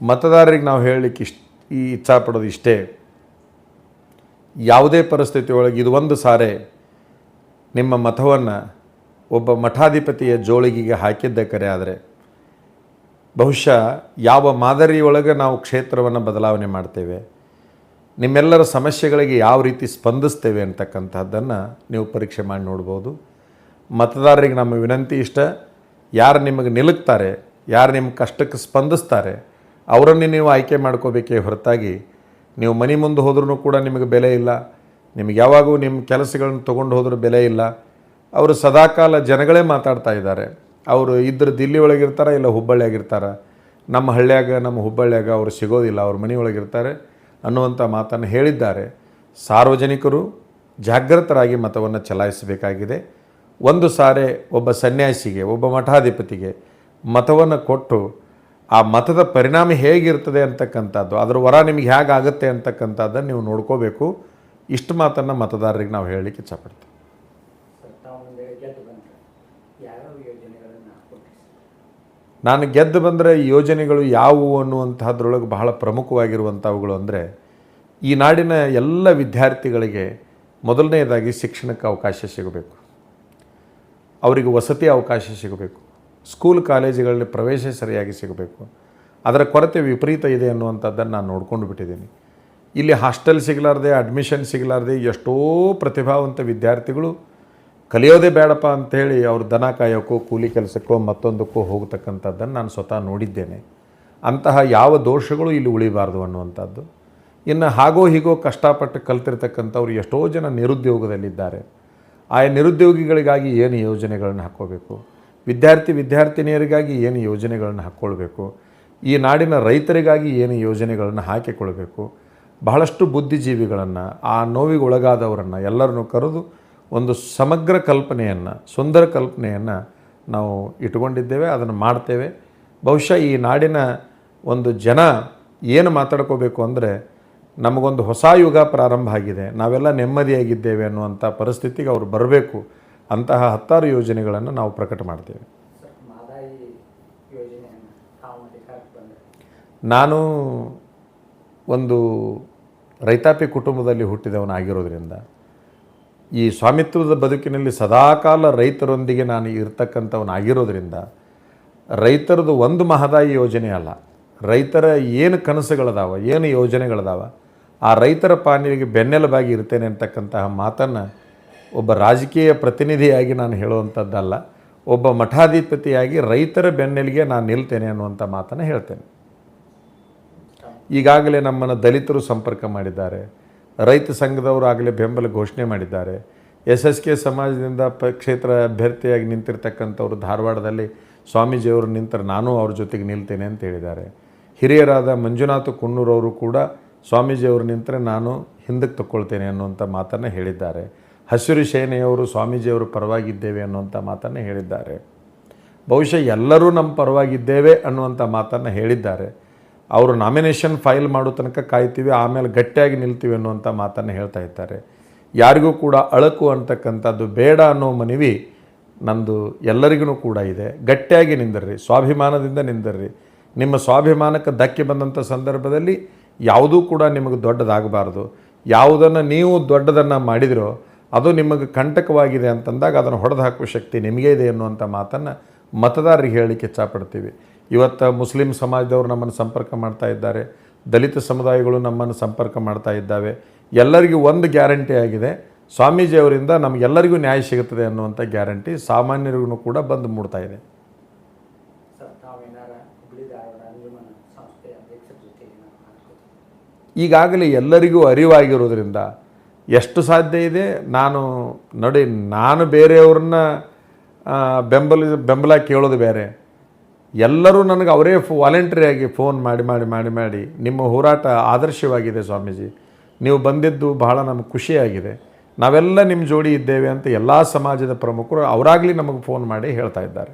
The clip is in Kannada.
ಮತದಾರರಿಗೆ ನಾವು ಹೇಳಲಿಕ್ಕೆ ಇಷ್ಟ ಈ ಇಚ್ಛಾಪಡೋದು ಇಷ್ಟೇ. ಯಾವುದೇ ಪರಿಸ್ಥಿತಿಯೊಳಗೆ ಇದು ಒಂದು ಸಾರೆ ನಿಮ್ಮ ಮತವನ್ನು ಒಬ್ಬ ಮಠಾಧಿಪತಿಯ ಜೋಳಿಗೆಗೆ ಹಾಕಿದ್ದ ಕರೆ ಆದರೆ ಬಹುಶಃ ಯಾವ ಮಾದರಿಯೊಳಗೆ ನಾವು ಕ್ಷೇತ್ರವನ್ನು ಬದಲಾವಣೆ ಮಾಡ್ತೇವೆ, ನಿಮ್ಮೆಲ್ಲರ ಸಮಸ್ಯೆಗಳಿಗೆ ಯಾವ ರೀತಿ ಸ್ಪಂದಿಸ್ತೇವೆ ಅಂತಕ್ಕಂಥದ್ದನ್ನು ನೀವು ಪರೀಕ್ಷೆ ಮಾಡಿ ನೋಡ್ಬೋದು. ಮತದಾರರಿಗೆ ನಮ್ಮ ವಿನಂತಿ ಇಷ್ಟ. ಯಾರು ನಿಮಗೆ ನಿಲುಕ್ತಾರೆ, ಯಾರು ನಿಮ್ಮ ಕಷ್ಟಕ್ಕೆ ಸ್ಪಂದಿಸ್ತಾರೆ ಅವರನ್ನೇ ನೀವು ಆಯ್ಕೆ ಮಾಡ್ಕೋಬೇಕೇ ಹೊರತಾಗಿ, ನೀವು ಮನೆ ಮುಂದೆ ಹೋದ್ರೂ ಕೂಡ ನಿಮಗೆ ಬೆಲೆ ಇಲ್ಲ, ನಿಮಗೆ ಯಾವಾಗೂ ನಿಮ್ಮ ಕೆಲಸಗಳನ್ನು ತೊಗೊಂಡು ಹೋದ್ರೂ ಬೆಲೆ ಇಲ್ಲ. ಅವರು ಸದಾಕಾಲ ಜನಗಳೇ ಮಾತಾಡ್ತಾ ಇದ್ದಾರೆ. ಅವರು ಇದ್ರ ದಿಲ್ಲಿ ಒಳಗಿರ್ತಾರೆ ಇಲ್ಲ ಹುಬ್ಬಳ್ಳಿಯಾಗಿರ್ತಾರೆ ನಮ್ಮ ಹಳ್ಳಿಯಾಗ, ನಮ್ಮ ಹುಬ್ಬಳ್ಳಿಯಾಗ ಅವರು ಸಿಗೋದಿಲ್ಲ, ಅವ್ರ ಮನೆಯೊಳಗಿರ್ತಾರೆ ಅನ್ನುವಂಥ ಮಾತನ್ನು ಹೇಳಿದ್ದಾರೆ. ಸಾರ್ವಜನಿಕರು ಜಾಗೃತರಾಗಿ ಮತವನ್ನು ಚಲಾಯಿಸಬೇಕಾಗಿದೆ. ಒಂದು ಸಾರೆ ಒಬ್ಬ ಸನ್ಯಾಸಿಗೆ, ಒಬ್ಬ ಮಠಾಧಿಪತಿಗೆ ಮತವನ್ನು ಕೊಟ್ಟು ಆ ಮತದ ಪರಿಣಾಮ ಹೇಗಿರ್ತದೆ ಅಂತಕ್ಕಂಥದ್ದು ಅದರ ವರ ನಿಮಗೆ ಹೇಗಾಗುತ್ತೆ ಅಂತಕ್ಕಂಥದ್ದನ್ನು ನೀವು ನೋಡ್ಕೋಬೇಕು. ಇಷ್ಟು ಮಾತನ್ನು ಮತದಾರರಿಗೆ ನಾವು ಹೇಳಲಿಕ್ಕೆ ಇಚ್ಛಪಡ್ತೀವಿ. ನಾನು ಗೆದ್ದು ಬಂದರೆ ಯೋಜನೆಗಳು ಯಾವುವು ಅನ್ನುವಂಥದ್ರೊಳಗೆ ಬಹಳ ಪ್ರಮುಖವಾಗಿರುವಂಥವುಗಳು ಅಂದರೆ ಈ ನಾಡಿನ ಎಲ್ಲ ವಿದ್ಯಾರ್ಥಿಗಳಿಗೆ ಮೊದಲನೆಯದಾಗಿ ಶಿಕ್ಷಣಕ್ಕೆ ಅವಕಾಶ ಸಿಗಬೇಕು. ಅವರಿಗೆ ವಸತಿ ಅವಕಾಶ ಸಿಗಬೇಕು. ಸ್ಕೂಲ್ ಕಾಲೇಜುಗಳಲ್ಲಿ ಪ್ರವೇಶ ಸರಿಯಾಗಿ ಸಿಗಬೇಕು. ಅದರ ಕೊರತೆ ವಿಪರೀತ ಇದೆ ಅನ್ನುವಂಥದ್ದನ್ನು ನಾನು ನೋಡ್ಕೊಂಡು ಬಿಟ್ಟಿದ್ದೀನಿ. ಇಲ್ಲಿ ಹಾಸ್ಟೆಲ್ ಸಿಗಲಾರ್ದೆ ಅಡ್ಮಿಷನ್ ಸಿಗಲಾರ್ದೆ ಎಷ್ಟೋ ಪ್ರತಿಭಾವಂತ ವಿದ್ಯಾರ್ಥಿಗಳು ಕಲಿಯೋದೇ ಬೇಡಪ್ಪ ಅಂಥೇಳಿ ಅವ್ರು ದನ ಕಾಯೋಕ್ಕೋ ಕೂಲಿ ಕೆಲಸಕ್ಕೋ, ಮತ್ತೊಂದಕ್ಕೋ ಹೋಗತಕ್ಕಂಥದ್ದನ್ನು ನಾನು ಸ್ವತಃ ನೋಡಿದ್ದೇನೆ. ಅಂತಹ ಯಾವ ದೋಷಗಳು ಇಲ್ಲಿ ಉಳಿಬಾರ್ದು ಅನ್ನುವಂಥದ್ದು. ಇನ್ನು ಹಾಗೋ ಹೀಗೋ ಕಷ್ಟಪಟ್ಟು ಕಲ್ತಿರ್ತಕ್ಕಂಥವ್ರು ಎಷ್ಟೋ ಜನ ನಿರುದ್ಯೋಗದಲ್ಲಿದ್ದಾರೆ. ಆಯಾ ನಿರುದ್ಯೋಗಿಗಳಿಗಾಗಿ ಏನು ಯೋಜನೆಗಳನ್ನು ಹಾಕ್ಕೋಬೇಕು? ವಿದ್ಯಾರ್ಥಿ ವಿದ್ಯಾರ್ಥಿನಿಯರಿಗಾಗಿ ಏನು ಯೋಜನೆಗಳನ್ನು ಹಾಕ್ಕೊಳ್ಬೇಕು? ಈ ನಾಡಿನ ರೈತರಿಗಾಗಿ ಏನು ಯೋಜನೆಗಳನ್ನು ಹಾಕಿಕೊಳ್ಬೇಕು? ಬಹಳಷ್ಟು ಬುದ್ಧಿಜೀವಿಗಳನ್ನು, ಆ ನೋವಿಗೆ ಒಳಗಾದವರನ್ನು ಎಲ್ಲರನ್ನು ಕರೆದು ಒಂದು ಸಮಗ್ರ ಕಲ್ಪನೆಯನ್ನು, ಸುಂದರ ಕಲ್ಪನೆಯನ್ನು ನಾವು ಇಟ್ಕೊಂಡಿದ್ದೇವೆ ಅದನ್ನು ಮಾಡ್ತೇವೆ. ಬಹುಶಃ ಈ ನಾಡಿನ ಒಂದು ಜನ ಏನು ಮಾತಾಡ್ಕೋಬೇಕು ಅಂದರೆ, ನಮಗೊಂದು ಹೊಸ ಯುಗ ಪ್ರಾರಂಭ ಆಗಿದೆ, ನಾವೆಲ್ಲ ನೆಮ್ಮದಿಯಾಗಿದ್ದೇವೆ ಅನ್ನುವಂಥ ಪರಿಸ್ಥಿತಿಗೆ ಅವರು ಬರಬೇಕು. ಅಂತಹ ಹತ್ತಾರು ಯೋಜನೆಗಳನ್ನು ನಾವು ಪ್ರಕಟ ಮಾಡ್ತೇವೆ. ನಾನು ಒಂದು ರೈತಾಪಿ ಕುಟುಂಬದಲ್ಲಿ ಹುಟ್ಟಿದವನಾಗಿರೋದ್ರಿಂದ ಈ ಸ್ವಾಮಿತ್ವದ ಬದುಕಿನಲ್ಲಿ ಸದಾಕಾಲ ರೈತರೊಂದಿಗೆ ನಾನು ಇರ್ತಕ್ಕಂಥವನಾಗಿರೋದ್ರಿಂದ ರೈತರದು ಒಂದು ಮಹದಾಯಿ ಯೋಜನೆ ಅಲ್ಲ. ರೈತರ ಏನು ಕನಸುಗಳದಾವ, ಏನು ಯೋಜನೆಗಳದಾವ, ಆ ರೈತರ ಪಾನಿಗೆ ಬೆನ್ನೆಲುಬಾಗಿ ಇರ್ತೇನೆ ಅಂತಕ್ಕಂತಹ ಮಾತನ್ನು ಒಬ್ಬ ರಾಜಕೀಯ ಪ್ರತಿನಿಧಿಯಾಗಿ ನಾನು ಹೇಳುವಂಥದ್ದಲ್ಲ, ಒಬ್ಬ ಮಠಾಧಿಪತಿಯಾಗಿ ರೈತರ ಬೆನ್ನೆಲಿಗೆ ನಾನು ನಿಲ್ತೇನೆ ಅನ್ನುವಂಥ ಮಾತನ್ನು ಹೇಳ್ತೇನೆ. ಈಗಾಗಲೇ ನಮ್ಮನ್ನು ದಲಿತರು ಸಂಪರ್ಕ ಮಾಡಿದ್ದಾರೆ, ರೈತ ಸಂಘದವರು ಆಗಲೇ ಬೆಂಬಲ ಘೋಷಣೆ ಮಾಡಿದ್ದಾರೆ, ಎಸ್ ಎಸ್ ಕೆ ಸಮಾಜದಿಂದ ಪ ಕ್ಷೇತ್ರ ಅಭ್ಯರ್ಥಿಯಾಗಿ ನಿಂತಿರ್ತಕ್ಕಂಥವ್ರು ಧಾರವಾಡದಲ್ಲಿ ಸ್ವಾಮೀಜಿಯವರು ನಿಂತರೆ ನಾನು ಅವ್ರ ಜೊತೆಗೆ ನಿಲ್ತೇನೆ ಅಂತ ಹೇಳಿದ್ದಾರೆ. ಹಿರಿಯರಾದ ಮಂಜುನಾಥ ಕುನ್ನೂರವರು ಕೂಡ ಸ್ವಾಮೀಜಿಯವರು ನಿಂತರೆ ನಾನು ಹಿಂದಕ್ಕೆ ತಕ್ಕೊಳ್ತೇನೆ ಅನ್ನುವಂಥ ಮಾತನ್ನು ಹೇಳಿದ್ದಾರೆ. ಹಸಿರು ಸೇನೆಯವರು ಸ್ವಾಮೀಜಿಯವರು ಪರವಾಗಿದ್ದೇವೆ ಅನ್ನುವಂಥ ಮಾತನ್ನು ಹೇಳಿದ್ದಾರೆ. ಬಹುಶಃ ಎಲ್ಲರೂ ನಮ್ಮ ಪರವಾಗಿದ್ದೇವೆ ಅನ್ನುವಂಥ ಮಾತನ್ನು ಹೇಳಿದ್ದಾರೆ. ಅವರು ನಾಮಿನೇಷನ್ ಫೈಲ್ ಮಾಡೋ ತನಕ ಕಾಯ್ತೀವಿ, ಆಮೇಲೆ ಗಟ್ಟಿಯಾಗಿ ನಿಲ್ತೀವಿ ಅನ್ನುವಂಥ ಮಾತನ್ನು ಹೇಳ್ತಾ ಇದ್ದಾರೆ. ಯಾರಿಗೂ ಕೂಡ ಅಳಕು ಅಂತಕ್ಕಂಥದ್ದು ಬೇಡ ಅನ್ನೋ ಮನವಿ ನಂದು ಎಲ್ಲರಿಗೂ ಕೂಡ ಇದೆ. ಗಟ್ಟಿಯಾಗಿ ನಿಂದರ್ರಿ ಸ್ವಾಭಿಮಾನದಿಂದ ನಿಂದರ್ರಿ ನಿಮ್ಮ ಸ್ವಾಭಿಮಾನಕ್ಕೆ ಧಕ್ಕೆ ಬಂದಂಥ ಸಂದರ್ಭದಲ್ಲಿ ಯಾವುದೂ ಕೂಡ ನಿಮಗೆ ದೊಡ್ಡದಾಗಬಾರ್ದು. ಯಾವುದನ್ನು ನೀವು ದೊಡ್ಡದನ್ನು ಮಾಡಿದಿರೋ ಅದು ನಿಮಗೆ ಕಂಟಕವಾಗಿದೆ ಅಂತಂದಾಗ ಅದನ್ನು ಹೊಡೆದು ಹಾಕುವ ಶಕ್ತಿ ನಿಮಗೇ ಇದೆ ಅನ್ನುವಂಥ ಮಾತನ್ನು ಮತದಾರರಿಗೆ ಹೇಳಲಿಕ್ಕೆ ಇಚ್ಛಪಡ್ತೀವಿ. ಇವತ್ತು ಮುಸ್ಲಿಂ ಸಮಾಜದವರು ನಮ್ಮನ್ನು ಸಂಪರ್ಕ ಮಾಡ್ತಾ ಇದ್ದಾರೆ ದಲಿತ ಸಮುದಾಯಗಳು ನಮ್ಮನ್ನು ಸಂಪರ್ಕ ಮಾಡ್ತಾ ಇದ್ದಾವೆ ಎಲ್ಲರಿಗೂ ಒಂದು ಗ್ಯಾರಂಟಿ ಆಗಿದೆ ಸ್ವಾಮೀಜಿಯವರಿಂದ ನಮಗೆಲ್ಲರಿಗೂ ನ್ಯಾಯ ಸಿಗುತ್ತದೆ ಅನ್ನುವಂಥ ಗ್ಯಾರಂಟಿ ಸಾಮಾನ್ಯರಿಗೂ ಕೂಡ ಬಂದು ಮೂಡ್ತಾ ಇದೆ. ಈಗಾಗಲೇ ಎಲ್ಲರಿಗೂ ಅರಿವಾಗಿರೋದ್ರಿಂದ ಎಷ್ಟು ಸಾಧ್ಯ ಇದೆ? ನಾನು, ನೋಡಿ, ನಾನು ಬೇರೆಯವ್ರನ್ನ ಬೆಂಬಲ ಬೆಂಬಲ ಕೇಳೋದು ಬೇರೆ. ಎಲ್ಲರೂ ನನಗೆ ಅವರೇ ಫು ವಾಲಂಟ್ರಿಯಾಗಿ ಫೋನ್ ಮಾಡಿ ಮಾಡಿ ಮಾಡಿ ಮಾಡಿ, ನಿಮ್ಮ ಹೋರಾಟ ಆದರ್ಶವಾಗಿದೆ ಸ್ವಾಮೀಜಿ. ನೀವು ಬಂದಿದ್ದು ಬಹಳ ನಮಗೆ ಖುಷಿಯಾಗಿದೆ. ನಾವೆಲ್ಲ ನಿಮ್ಮ ಜೋಡಿ ಇದ್ದೇವೆ ಅಂತ ಎಲ್ಲ ಸಮಾಜದ ಪ್ರಮುಖರು ಅವರಾಗಲಿ ನಮಗೆ ಫೋನ್ ಮಾಡಿ ಹೇಳ್ತಾ ಇದ್ದಾರೆ.